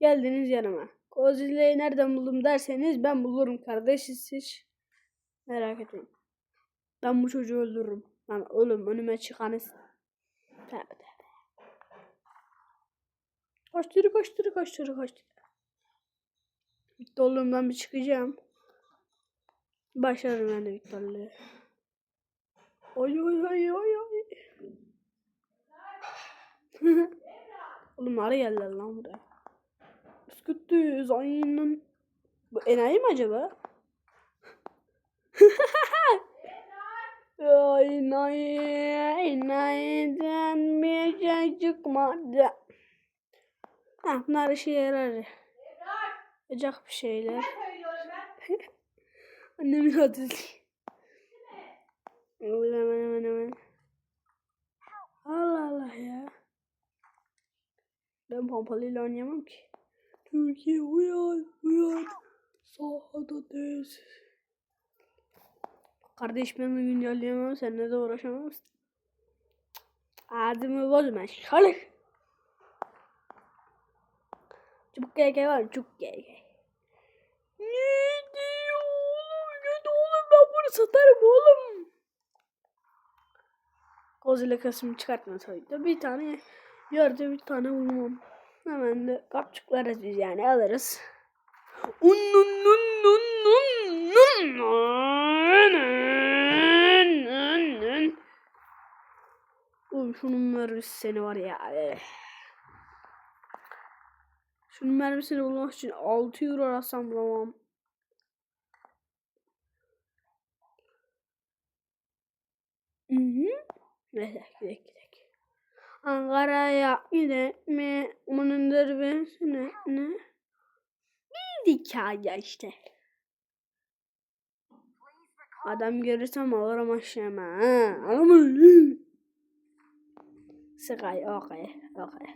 Geldiniz yanıma. Godzilla'yı nereden buldum derseniz ben bulurum kardeşiz hiç. Merak etmeyin. Ben bu çocuğu öldürürüm. Lan oğlum önüme çıkanı. Tövbe tövbe. Koştur koştur koştur koştur. Victorluğumdan bir çıkacağım. Başlarım ben de Victorluğu. Oy oy oy oy oy. Oğlum arı geldiler lan buraya. Bisküttüz aynen. Bu enayi mi acaba? Enayi, enayiden bir şey çıkmadı. Ha, bunlar işe yarar. Yapacak bir şeyler. Annemin adı. Hemen hemen hemen. Allah Allah ya. Ben pompalıyla oynayamam ki. Türkiye uyan uyan. Sahada değilsin. Kardeş ben bugün güncelleyemem. Seninle de uğraşamam. Ağzımı bozma. Çalış. Çubuk gel gel var. Gel gel. Ne diyor oğlum? Ne oğlum? Ben bunu satarım oğlum. Godzilla kasımı çıkartma tabii de bir tane yerde bir tane bulmam. Hemen de kapçuklarız biz yani alırız. Un nun nun nun nun nun nun nun nun. Oğlum şunun mermisi seni var ya. eh. Şunun mermisini bulmak için 6 euro arasam bulamam. Hı hı. Neyse gidelim. Ankara'ya gidelim. Bunun derbesine ne? Bir hikaye işte. Adam görürsem alırım aşağıma. Ha, alırım. Sıkay, okay, okay.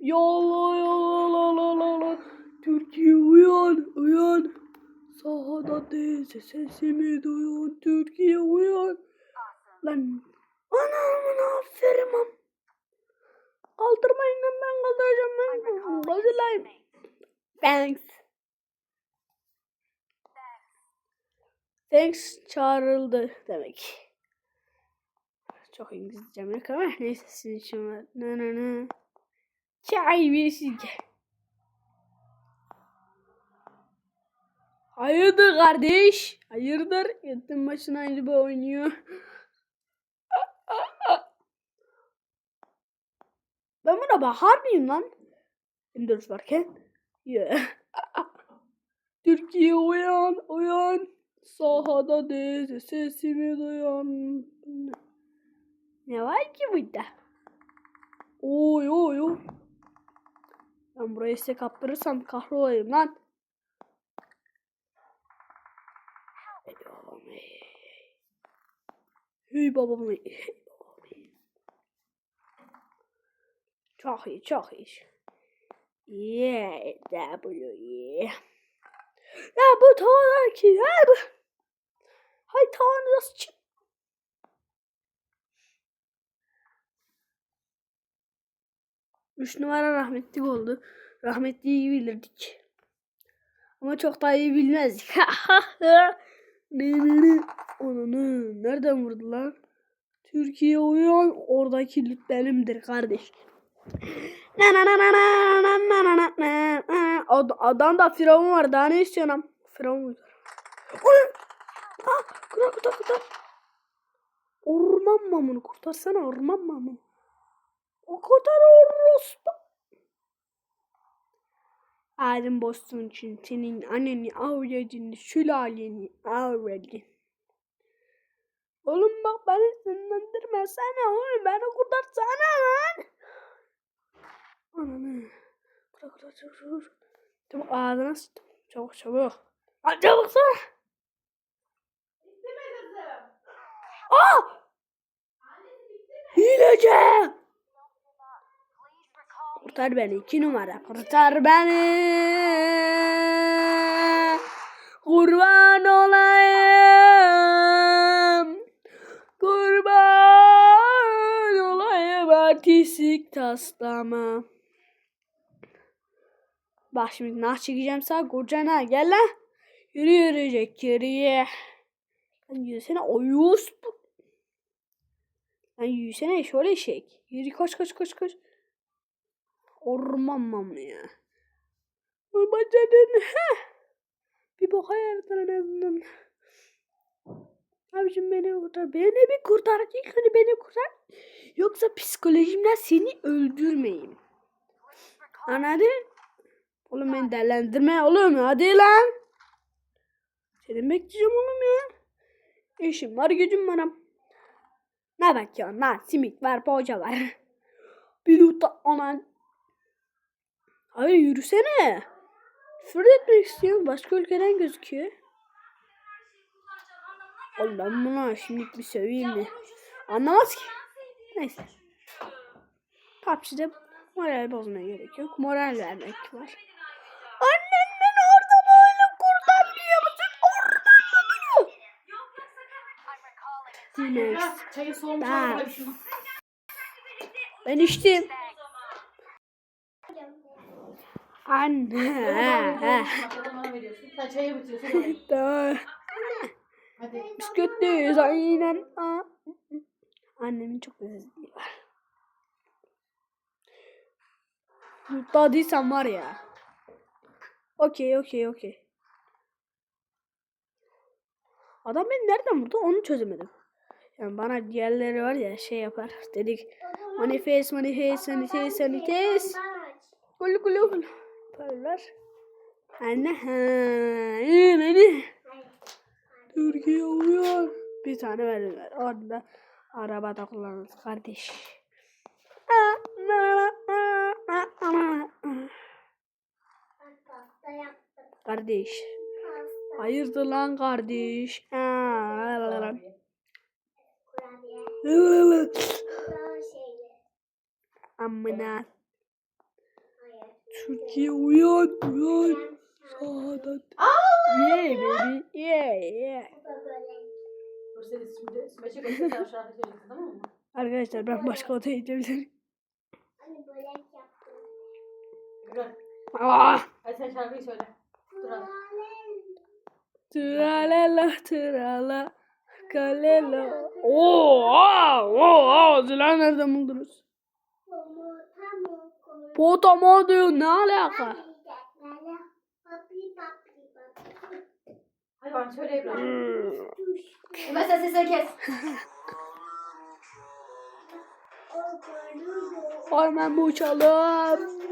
Yala yala la la la. Türkiye uyan, uyan. Sahada değilse sesimi duyan Türkiye uyan. Lan anamın aferin am. Kaldırmayın lan ben kaldıracağım ben. Kaldırlayım. Thanks. Thanks çağrıldı demek. Çok İngilizcem yok ama neyse sizin için var. Ne ne ne. Çay bir şey. Hayırdır kardeş? Hayırdır? Gittin başına bir oynuyor. Ben buna bakar mıyım lan? M4 varken. Yeah. Türkiye uyan, uyan. Sahada değil, sesimi duyan. Ne var ki burada? Oy oy oy. Ben burayı size kaptırırsam kahrolayım lan. Hey babam hey. Hey babam hey. Hey babam hey. Çok iyi çok iyi. Yeah, W yeah. Ya bu tavırlar ki ya bu. Hay tavanı nasıl çık? Üç numara rahmetli oldu. Rahmetliyi bilirdik. Ama çok da iyi bilmezdik. Beybili onunu nereden vurdular? Türkiye oyun oradaki lüt benimdir kardeş. Ad adam da firavun var daha ne istiyorsun? Firavun. Ah, kurtar kurtar kurtar. Orman mamunu kurtarsana orman mamunu. O kadar orospu. Alim bozsun için senin anneni avradını sülaleni avradın. Oğlum bak beni sinirlendirmesene oğlum beni kurtarsana lan. Ananı. Kura kura çabuk çabuk. Çabuk ağzına sıçtım. Çabuk çabuk. Hadi çabuk sana. Aa! Hileci! Kurtar beni iki numara. Kurtar beni. Kurban olayım. Kurban olayım. artistik taslama. Bak şimdi nah çekeceğim sağ kocana gel lan. Yürü yürüyecek yürüye. Lan yürüsene oyuz. Lan yürüsene şöyle şey. Yürü koş koş koş koş. Orman mamı ya. Bacadın. Bir boka yaradın en azından. Abicim beni kurtar. Beni bir kurtar. İlk önce beni kurtar. Yoksa psikolojimden seni öldürmeyeyim. Anladın? Oğlum beni değerlendirme oğlum. Hadi lan. Seni bekleyeceğim oğlum ya. İşim var gücüm var. Ne bakıyorsun lan? Simit var, poğaça var. Bir tuta anan. Hayır yürüsene. Fırlat etmek istiyorum. Başka ülkeden gözüküyor. Ben buna şimdi bir söveyim mi? Anlamaz ki. Neyse. PUBG'de moral bozmaya gerek yok. Moral vermek var. Annen beni orada böyle kurtarmıyor musun? Orada mı duruyor? Next. Çayı soğumuş Ben-. Ben içtim. Anne. Çayı bitiriyorsun. Tamam. Hadi. Biz kötüyüz aynen. Aa. Annemin çok özlediği var. Değilsem var ya. Okey okey okey. Adam beni nereden vurdu onu çözemedim. Yani bana diğerleri var ya şey yapar. Dedik manifest manifest manifest manifest. Gulu gulu gulu. Yaparlar. Anne iyi beni. Türkiye uyan. Bir tane verdiler. Orada arabada kullanırız kardeş. Kardeş. Hayırdır lan kardeş. Amına. Türkiye uyan uyan. Saadet. Yeah baby. Yeah yeah. Arkadaşlar ben başka odaya gidebilirim. Dur. Ah! Hadi sen şarkıyı söyle. Dur hadi. Tralala trala kalelo. Oo, aa, oo, aa, Zilan nereden buldunuz? Potama diyor ne alaka? Ben söyle İbrahim. Ben sen sesini kes. Hemen bu çalım.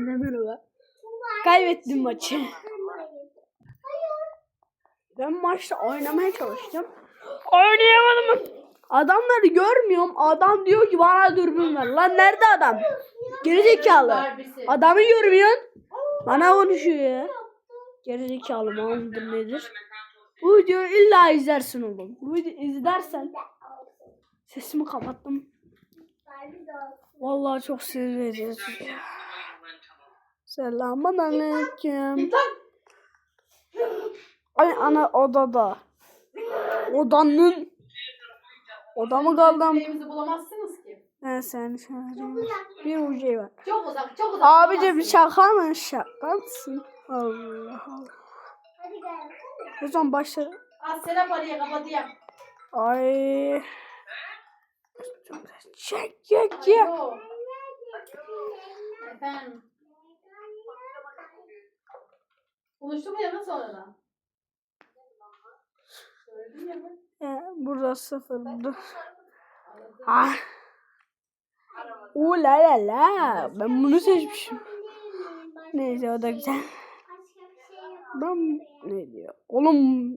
Merhaba. Kaybettim maçı. Ben maçta oynamaya çalıştım. Oynayamadım. Adamları görmüyorum. Adam diyor ki bana dürbün ver. Lan nerede adam? Gerizekalı. Adamı görmüyorsun. Bana konuşuyor ya. Gerizekalı mal mıdır nedir? Bu videoyu illa izlersin oğlum. Bu videoyu izlersen. Sesimi kapattım. Vallahi çok sinir edici. Selamun aleyküm. Ay ana odada. Odanın. Odamı kaldım. Evimizi bulamazsınız ki. Ben seni çağırayım. Bir ucu var. Çok uzak, çok uzak. Abici bir bulamazsınız. şaka mı? Şaka mısın? Allah Allah. O zaman başla. Az selam parayı kapatayım. Ay. Çek çek çek. Efendim. Konuştuk mu yanına sonradan? Söyledim ya ben. Ee, burada sıfırdı. Ah. Oo la la la. Ben bunu seçmişim. Neyse o da güzel. Ben ne diyor? Oğlum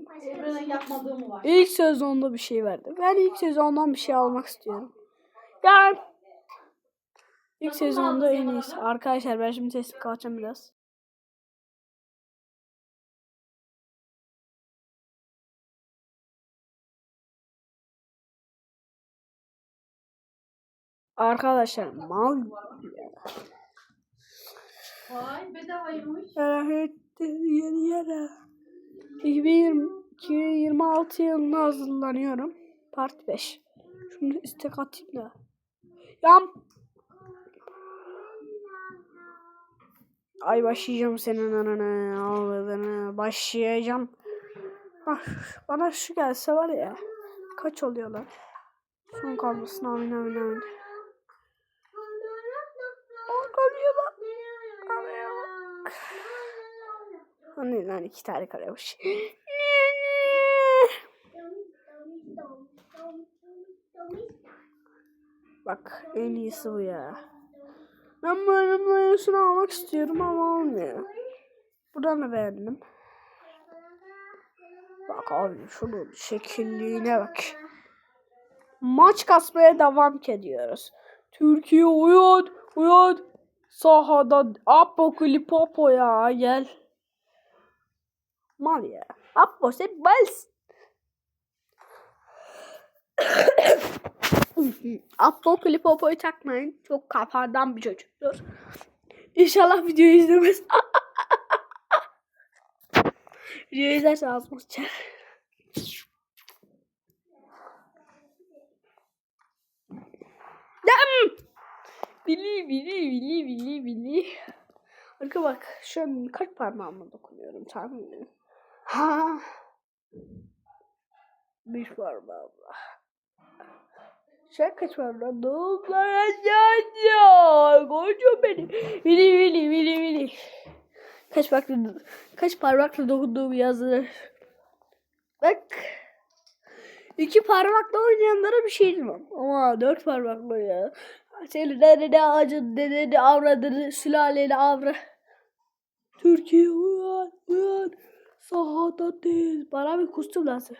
yapmadığı mı var? ilk sezonda bir şey verdi. Ben ilk sezondan bir şey almak istiyorum. Gel. İlk sezonda en iyisi. Arkadaşlar ben şimdi sesimi kapatacağım biraz. Arkadaşlar mal Vay bedavaymış. Rahmetli yeni yere. 2020, 2026 yılına hazırlanıyorum. Part 5. Şunu istek atayım da. Yam. Ay başlayacağım senin ananı ağladığını. Başlayacağım. Ah, bana şu gelse var ya. Kaç oluyorlar? Son kalmasın amin amin amin. On kalıyorlar. Hani lan iki tane kalıyormuş. Bak en iyisi bu ya. Ben bu şunu almak istiyorum ama olmuyor. Buradan da beğendim. Bak abi şunun şekilliğine bak. Maç kasmaya devam ediyoruz. Türkiye uyan uyan. Sahada apokalipopo ya gel. Mal ya. Apo sen balsın. Apo klipopoyu takmayın. Çok kafadan bir çocuktur. İnşallah videoyu izlemez. videoyu izlerse ağzıma sıçar. Dem! Bili bili bili bili bili. Arka bak şu an kaç parmağımla dokunuyorum tahmin. Ha. Bir parmağımla. Şu an kaç parmağım? Doğumlar aşağıya. Koca beni. Bili bili bili bili. Kaç parmakla, kaç parmakla dokunduğumu yazılır. Bak. İki parmakla oynayanlara bir şey demem. Ama dört parmakla ya. Senin nerede ağacın, nerede avradını, sülaleni avra. Türkiye uyan, uyan. Sahada değil. Bana bir kostüm lazım.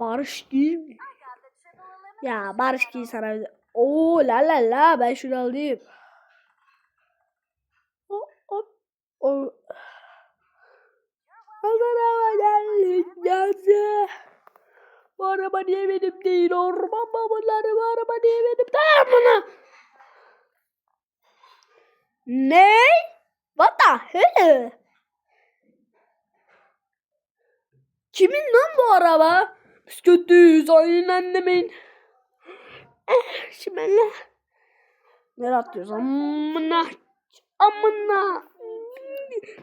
Barış giy mi? Ya Barış giy sana. Oo la la la ben şunu alayım. O o o. Adana geldik geldi. Bu araba niye benim değil? Orman babaları bu araba niye benim değil? Bunu. Ne? What the hell? Kimin lan bu araba? Biz kötüyüz aynen annemin. Eh, şimdi ne? Nereye atlıyoruz? Amına. Amına.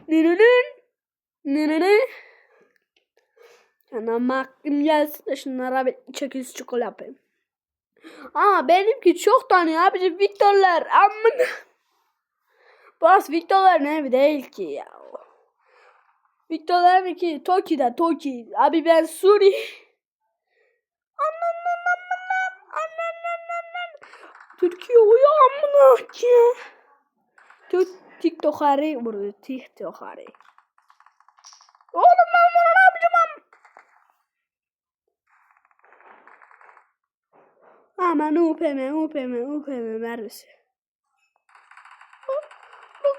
Nırırın. Nırırın. Anam aklım gelsin de şunlara bir çekilisi çikolata yapayım. Aa benimki çok tane abicim Victor'lar. Amına. Burası Victor'ların evi değil ki ya. Victor'ların ki Toki'de Toki. Abi ben Suri. Anan anan anan anan anan. Türkiye uyu amına ki. Tür TikTok'ları vurdu. TikTok'ları. Oğlum ben bunu ne yapacağım? Aman UPM, UPM, UPM mermisi.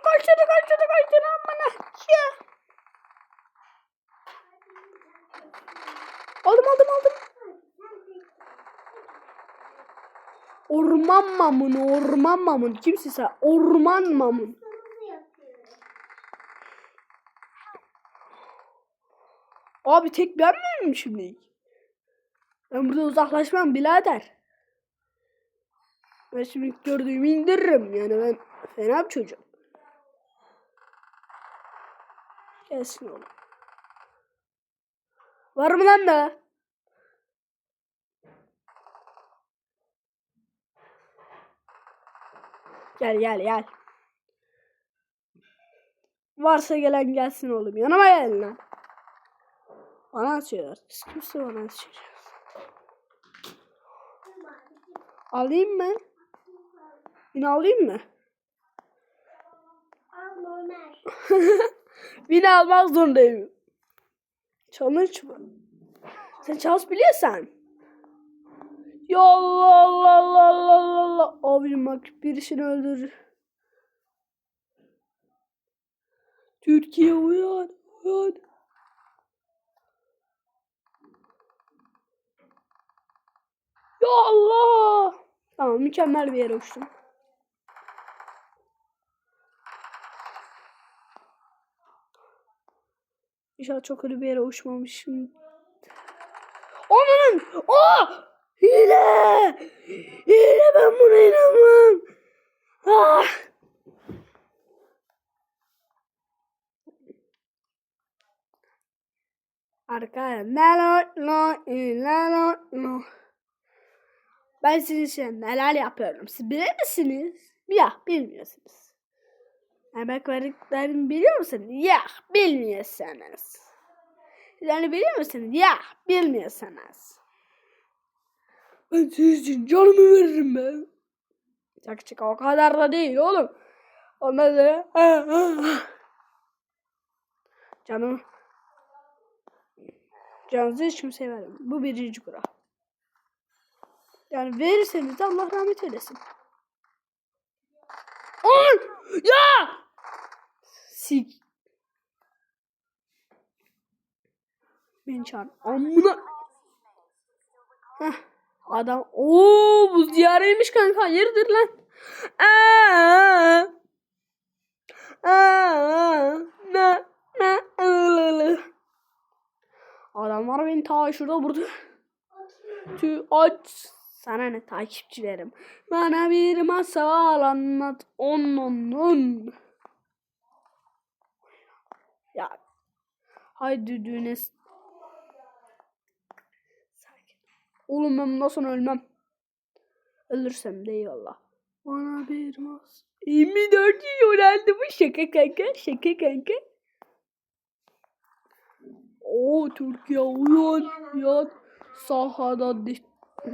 Kaçırdı, kaçırdı, kaçırdı. Aman ya. Aldım, aldım, aldım. Orman mamun, orman mamun. Kimsin sen? Orman mamun. Abi tek ben miyim şimdi? Ben burada uzaklaşmam birader. Ben şimdi gördüğümü indiririm. Yani ben fena bir çocuğum. Gelsin oğlum. Var mı lan da? Gel gel gel. Varsa gelen gelsin oğlum. Yanıma gel lan. Bana atıyorlar. Siz kimse bana atıyor. Alayım mı? Yine alayım mı? Yine almak zorundayım. Challenge mı? Sen challenge biliyorsan. Ya Allah Allah Allah Allah Allah Allah. Abim bak birisini öldür. Türkiye uyan uyan. Ya Allah. Tamam mükemmel bir yere uçtum. İnşallah çok kötü bir yere uçmamışım. Onun! Oh! Hile! Hile ben buna inanmam. Ah! Arkaya neler no neler no. Ben sizin için neler yapıyorum. Siz bilir misiniz? Ya bilmiyorsunuz. Emek verdiklerimi biliyor musunuz? Ya bilmiyorsunuz. Yani biliyor musunuz? Ya bilmiyorsunuz. Ben sizin için canımı veririm ben. Çak çak o kadar da değil oğlum. Ondan sonra ah, ah, ah. canım canınızı hiç kimseye vermem. Bu birinci kural. Yani verirseniz de Allah rahmet eylesin. Ya! Sik. Beni çağır. Amına. Heh. Adam. Oo bu ziyareymiş kanka. Hayırdır lan? Aa. Aa. Ne? Ne? Ilılı. Adamlar beni ta şurada vurdu. Tü aç. Sana ne takipçilerim. Bana bir masal anlat. On on on. Ya. Haydi düğüne. s- Sakin. Oğlum ben bundan ölmem. Ölürsem de eyvallah. Bana bir mas. 24 yıl oldu bu şaka kanka. Şaka kanka. Oo Türkiye uyan. Uyan. Sahada di-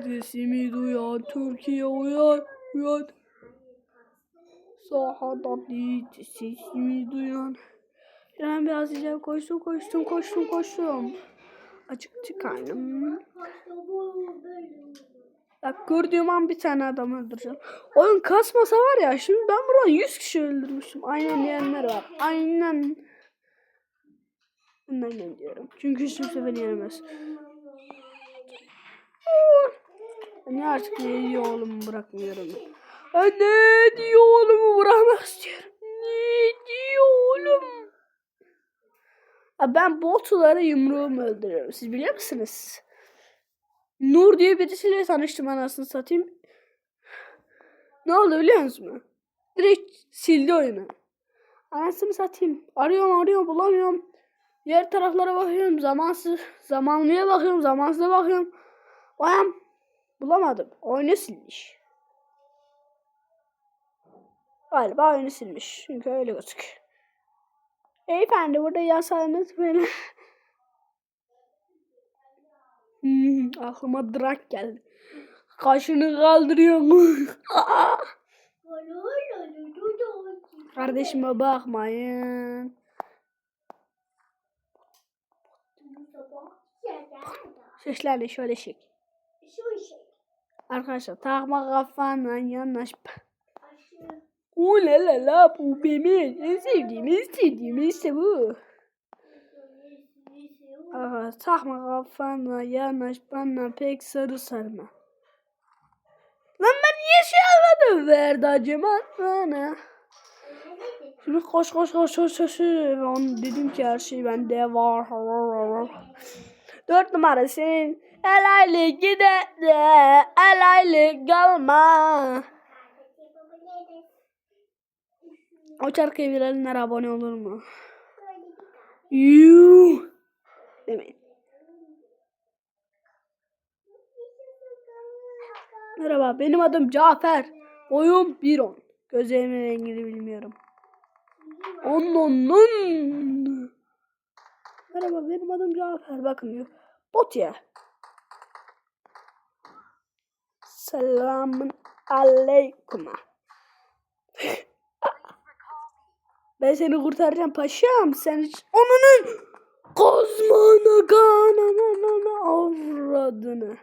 sesimi duyan. Türkiye uyan. Uyan. Sahada di- sesimi duyan. Ben biraz ileri koştum koştum koştum koştum. Acıktı karnım. Bak gördüğüm an bir tane adam öldüreceğim. Oyun kasmasa var ya şimdi ben burada 100 kişi öldürmüşüm. Aynen diyenler var. Aynen. Bundan diyorum. Çünkü hiç kimse beni yenemez. Niye artık ne diyor oğlumu bırakmıyorum. Ben ne diyor oğlumu bırakmak istiyorum. Ne diyor oğlum? Ya ben botları yumruğumu öldürüyorum. Siz biliyor musunuz? Nur diye birisiyle tanıştım anasını satayım. Ne oldu biliyor musunuz? Direkt sildi oyunu. Anasını satayım. Arıyorum arıyorum bulamıyorum. Diğer taraflara bakıyorum. Zamansız. Zamanlıya bakıyorum. Zamansıza bakıyorum. Bayam. Bulamadım. Oyunu silmiş. Galiba oyunu silmiş. Çünkü öyle gözüküyor. Beyefendi burada yasağınız böyle. Hmm, aklıma drak geldi. Kaşını kaldırıyor mu? Kardeşime bakmayın. Seslerle şöyle şey. Arkadaşlar takma kafana yanaş. Oo la la la bu benim en sevdiğim en sevdiğim işte bu. Aha, takma kafana yanaş bana pek sarı sarma. Lan ben niye şey anladım verdi acıma bana. Şimdi koş koş koş koş koş. Onu dedim ki her şey bende var. Dört numara senin el aylı gider de el aylı kalma. O şarkıya bilenler abone olur mu? Yuh. Demeyin. Merhaba benim adım Cafer. Boyum 1.10. Gözlerimin rengini bilmiyorum. Onun. Merhaba benim adım Cafer. Bakın diyor. Bot ya. Selamun aleyküm. Ben seni kurtaracağım paşam. Sen hiç... Onunun kozmana kananana avradını.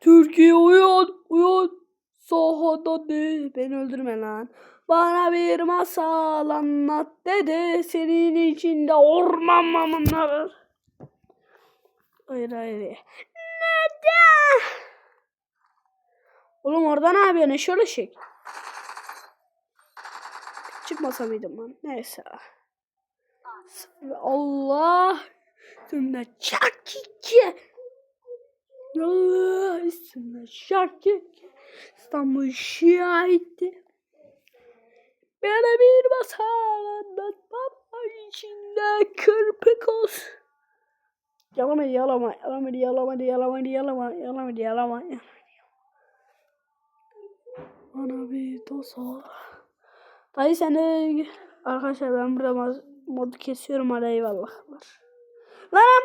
Türkiye uyan uyan. Sahada de. Beni öldürme lan. Bana bir masal anlat dedi. Senin içinde orman mamınlar var. Hayır hayır. Neden? Oğlum orada ne yapıyorsun? Şöyle şey. Çıkmasa mıydım lan? Neyse. Allah. Üstümde çak iki. Allah. Üstümde şak iki. İstanbul şahidi. Bana bir masal anlat baba içinde kırpık olsun. Yalama yalama yalama yalama yalama yalama yalama yalama Bana bir dosa. Dayı sen de arkadaşlar ben burada mod- modu kesiyorum hadi eyvallah. Lan